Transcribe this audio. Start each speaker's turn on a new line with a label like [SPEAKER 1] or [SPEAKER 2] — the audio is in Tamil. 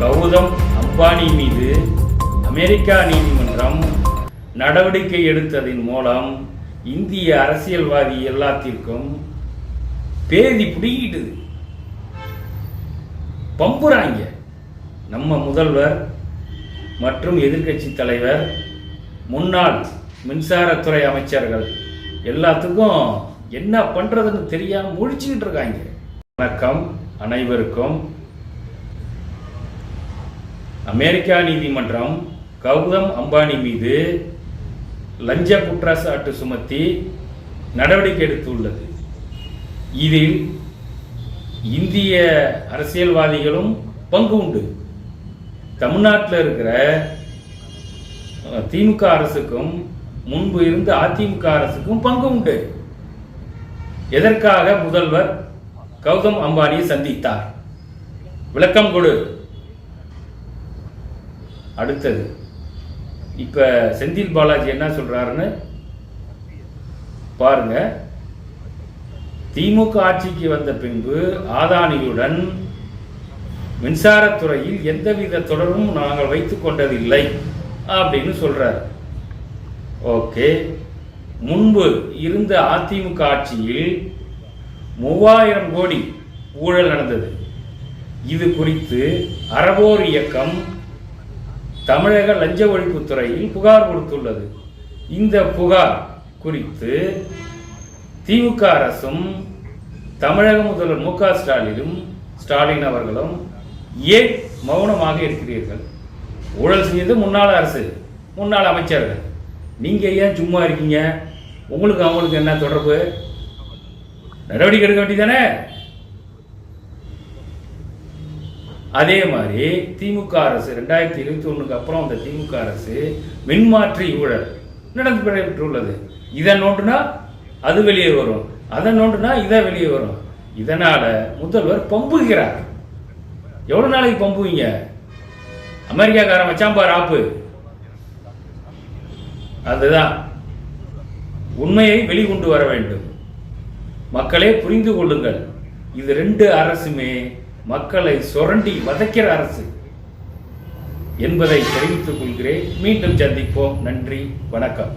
[SPEAKER 1] கௌதம் அம்பானி மீது அமெரிக்கா நீதிமன்றம் நடவடிக்கை எடுத்ததின் மூலம் இந்திய அரசியல்வாதி எல்லாத்திற்கும் பேதி பிடிக்கிட்டுது பம்புறாங்க. நம்ம முதல்வர் மற்றும் எதிர்க்கட்சி தலைவர் முன்னாள் மின்சாரத்துறை அமைச்சர்கள் எல்லாத்துக்கும் என்ன பண்ணுறதுன்னு தெரியாமல் முழிச்சுக்கிட்டு இருக்காங்க. வணக்கம் அனைவருக்கும். அமெரிக்கா நீதிமன்றம் கௌதம் அம்பானி மீது லஞ்ச குற்றச்சாட்டு சுமத்தி நடவடிக்கை எடுத்துள்ளது. இதில் இந்திய அரசியல்வாதிகளும் பங்கு உண்டு. தமிழ்நாட்டில் இருக்கிற திமுக அரசுக்கும் முன்பு இருந்த அதிமுக அரசுக்கும் பங்கு உண்டு. எதற்காக முதல்வர் கௌதம் அம்பானியை சந்தித்தார்? விளக்கம் கொடு. அடுத்தது. இப்போ செந்தில் பாலாஜி என்ன சொல்கிறாருன்னு பாருங்க. திமுக ஆட்சிக்கு வந்த பின்பு ஆதானியுடன் மின்சாரத்துறையில் எந்தவித தொடர்பும் நாங்கள் வைத்துக் கொண்டதில்லை அப்படின்னு சொல்றார். ஓகே. முன்பு இருந்த அதிமுக ஆட்சியில் மூவாயிரம் கோடி ஊழல் நடந்தது. இது குறித்து அறவோர் இயக்கம் தமிழக லஞ்ச ஒழிப்புத்துறையில் புகார் கொடுத்துள்ளது. இந்த புகார் குறித்து திமுக அரசும் தமிழக முதல்வர் மு க ஸ்டாலினும் ஸ்டாலின் அவர்களும் ஏன் மௌனமாக இருக்கிறீர்கள்? ஊழல் செஞ்சது முன்னாள் அரசு முன்னாள் அமைச்சர்கள். நீங்கள் ஏன் சும்மா இருக்கீங்க? உங்களுக்கு அவங்களுக்கு என்ன தொடர்பு? நடவடிக்கை எடுக்க வேண்டியதானே அதே மாதிரி திமுக அரசு ரெண்டாயிரத்தி இருபத்தி ஒன்றுக்கு அப்புறம் அந்த திமுக அரசு மின்மாற்றி ஊழல் நடந்துள்ளது இதை நோண்டுனா அது வெளியே வரும். அதை நோண்டுனா இதை வெளியே வரும். இதனால முதல்வர் பம்புகிறார். எவ்வளவு நாளைக்கு பம்புவீங்க? அமெரிக்காக்காரன் வச்சான் பார் ஆப்பு. அதுதான். உண்மையை வெளிக்கொண்டு வர வேண்டும். மக்களே புரிந்து கொள்ளுங்கள். இது ரெண்டு அரசுமே மக்களை சுரண்டி வதைக்கிற அரசு என்பதை தெரிவித்துக் கொள்கிறேன். மீண்டும் சந்திப்போம். நன்றி. வணக்கம்.